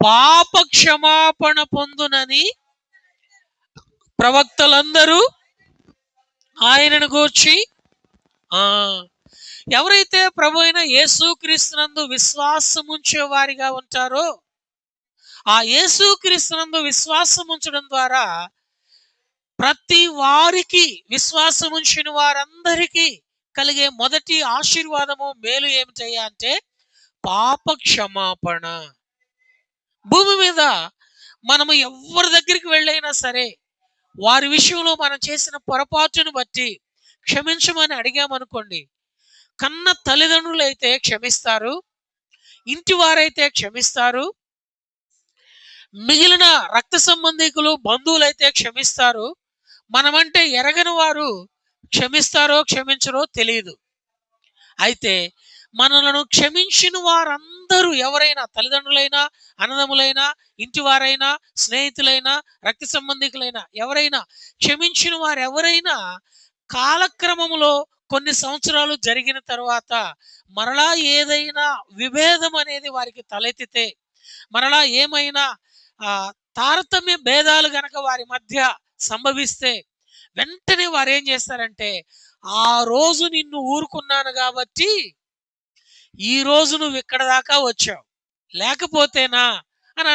పాప క్షమాపణ పొందునని ప్రవక్తలందరూ ఆయనను గూర్చి ఆ ఎవరైతే ప్రభు అయిన యేసుక్రీస్తునందు విశ్వాసం ఉంచే వారిగా ఉంటారో ఆ యేసుక్రీస్తునందు విశ్వాసం ఉంచడం ద్వారా ప్రతి వారికి విశ్వాసం ఉంచిన వారందరికీ కలిగే మొదటి ఆశీర్వాదము మేలు ఏమిటయ్యా అంటే పాప క్షమాపణ భూమి మీద మనము ఎవరి దగ్గరికి వెళ్ళైనా సరే వారి విషయంలో మనం చేసిన పొరపాటును బట్టి క్షమించమని అడిగామనుకోండి. కన్న తల్లిదండ్రులు అయితే క్షమిస్తారు ఇంటి వారైతే క్షమిస్తారు మిగిలిన రక్త సంబంధికులు బంధువులైతే క్షమిస్తారు మనమంటే ఎరగని వారు క్షమిస్తారో క్షమించరో తెలియదు అయితే మనలను క్షమించిన వారందరూ ఎవరైనా తల్లిదండ్రులైనా అన్నదములైనా ఇంటివారైనా స్నేహితులైనా రక్త సంబంధికులైనా ఎవరైనా క్షమించిన వారు ఎవరైనా కాలక్రమంలో కొన్ని సంవత్సరాలు జరిగిన తర్వాత మరలా ఏదైనా విభేదం అనేది వారికి తలెత్తితే మరలా ఏమైనా ఆ, తారతమ్య భేదాలు గనక వారి మధ్య సంభవిస్తే వెంటనే వారు ఏం చేస్తారంటే ఆ రోజు నిన్ను ఊరుకున్నాను కాబట్టి ఈ రోజు నువ్వు ఇక్కడ దాకా వచ్చావు. లేకపోతేనా? అని